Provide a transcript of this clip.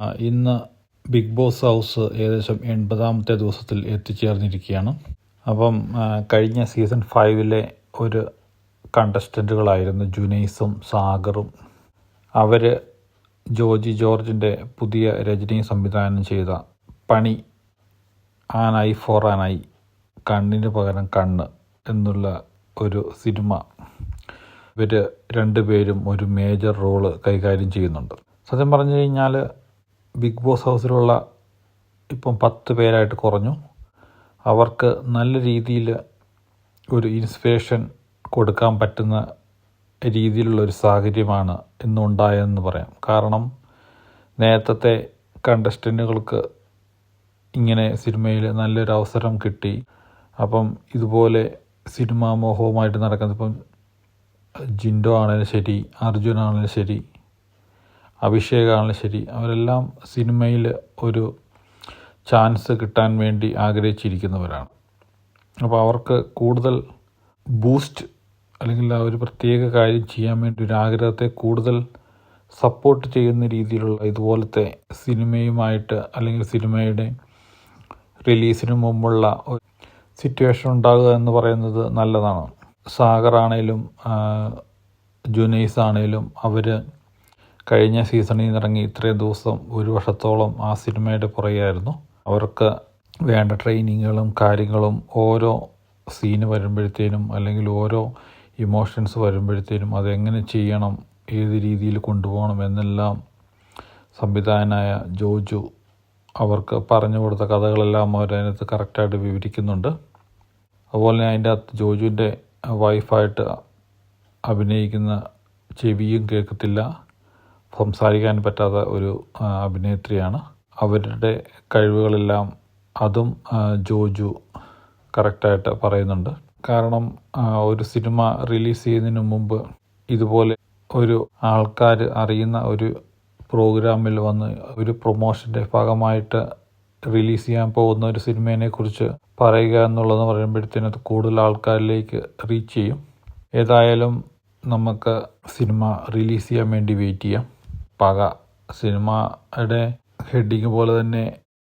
ഇന്ന് big boss house ഏകദേശം എൺപതാമത്തെ ദിവസത്തിൽ എത്തിച്ചേർന്നിരിക്കുകയാണ്. അപ്പം കഴിഞ്ഞ സീസൺ ഫൈവിലെ ഒരു കണ്ടസ്റ്റന്റുകളായിരുന്നു ജുനൈസും സാഗറും. അവർ ജോജി ജോർജിന്റെ പുതിയ രജനി സംവിധാനം ചെയ്ത പണി ആനായി ഫോർ ആനായി കണ്ണിന് പകരം കണ്ണ് എന്നുള്ള ഒരു സിനിമ ഇവർ രണ്ടുപേരും ഒരു മേജർ റോൾ കൈകാര്യം ചെയ്യുന്നുണ്ട്. സത്യം പറഞ്ഞു കഴിഞ്ഞാൽ ബിഗ് ബോസ് ഹൗസിലുള്ള ഇപ്പം പത്ത് പേരായിട്ട് കുറഞ്ഞു. അവർക്ക് നല്ല രീതിയിൽ ഒരു ഇൻസ്പിറേഷൻ കൊടുക്കാൻ പറ്റുന്ന രീതിയിലുള്ള ഒരു സാഹചര്യമാണ് ഇന്നുണ്ടായതെന്ന് പറയാം. കാരണം നേരത്തെ കണ്ടസ്റ്റന്റുകൾക്ക് ഇങ്ങനെ സിനിമയിൽ നല്ലൊരു അവസരം കിട്ടി. അപ്പം ഇതുപോലെ സിനിമാ മോഹവുമായിട്ട് നടക്കുന്നത് ഇപ്പം ജിൻഡോ ആണെങ്കിലും ശരി അർജുൻ ശരി അഭിഷേക് ആണെങ്കിലും ശരി. അവരെല്ലാം സിനിമയിൽ ഒരു ചാൻസ് കിട്ടാൻ വേണ്ടി ആഗ്രഹിച്ചിരിക്കുന്നവരാണ്. അപ്പോൾ അവർക്ക് കൂടുതൽ ബൂസ്റ്റ് അല്ലെങ്കിൽ ആ ഒരു പ്രത്യേക കാര്യം ചെയ്യാൻ വേണ്ടി ഒരു ആഗ്രഹത്തെ കൂടുതൽ സപ്പോർട്ട് ചെയ്യുന്ന രീതിയിലുള്ള ഇതുപോലത്തെ സിനിമയുമായിട്ട് അല്ലെങ്കിൽ സിനിമയുടെ റിലീസിന് മുമ്പുള്ള ഒരു സിറ്റുവേഷൻ ഉണ്ടാകുക എന്ന് പറയുന്നത് നല്ലതാണ്. സാഗറാണേലും ജുനൈസ് ആണേലും അവർ കഴിഞ്ഞ സീസണിൽ നിന്നിറങ്ങി ഇത്രയും ദിവസം ഒരു വർഷത്തോളം ആ സിനിമയുടെ പുറകെയായിരുന്നു. അവർക്ക് വേണ്ട ട്രെയിനിങ്ങുകളും കാര്യങ്ങളും ഓരോ സീന് വരുമ്പോഴത്തേനും അല്ലെങ്കിൽ ഓരോ ഇമോഷൻസ് വരുമ്പോഴത്തേനും അതെങ്ങനെ ചെയ്യണം ഏത് രീതിയിൽ കൊണ്ടുപോകണം എന്നെല്ലാം സംവിധായകനായ ജോജു അവർക്ക് പറഞ്ഞു കൊടുത്ത കഥകളെല്ലാം അവർ കറക്റ്റായിട്ട് വിവരിക്കുന്നുണ്ട്. അതുപോലെ അതിന്റെ അകത്ത് ജോജുവിന്റെ വൈഫായിട്ട് അഭിനയിക്കുന്ന ചെവിയും കേൾക്കത്തില്ല. സംസാരിക്കാൻ പറ്റാത്ത ഒരു അഭിനേത്രിയാണ്. അവരുടെ കഴിവുകളെല്ലാം അതും ജോജു കറക്റ്റായിട്ട് പറയുന്നുണ്ട്. കാരണം ഒരു സിനിമ റിലീസ് ചെയ്യുന്നതിന് മുമ്പ് ഇതുപോലെ ഒരു ആൾക്കാർ അറിയുന്ന ഒരു പ്രോഗ്രാമിൽ വന്ന് ഒരു പ്രൊമോഷന്റെ ഭാഗമായിട്ട് റിലീസ് ചെയ്യാൻ പോകുന്ന ഒരു സിനിമയെ കുറിച്ച് പറയുക എന്നുള്ളത് പറയുമ്പോഴത്തേനും അത് കൂടുതൽ ആൾക്കാരിലേക്ക് റീച്ച് ചെയ്യും. ഏതായാലും നമുക്ക് സിനിമ റിലീസ് ചെയ്യാൻ വേണ്ടി വെയിറ്റ് ചെയ്യാം. പക സിനിമയുടെ ഹെഡിങ് പോലെ തന്നെ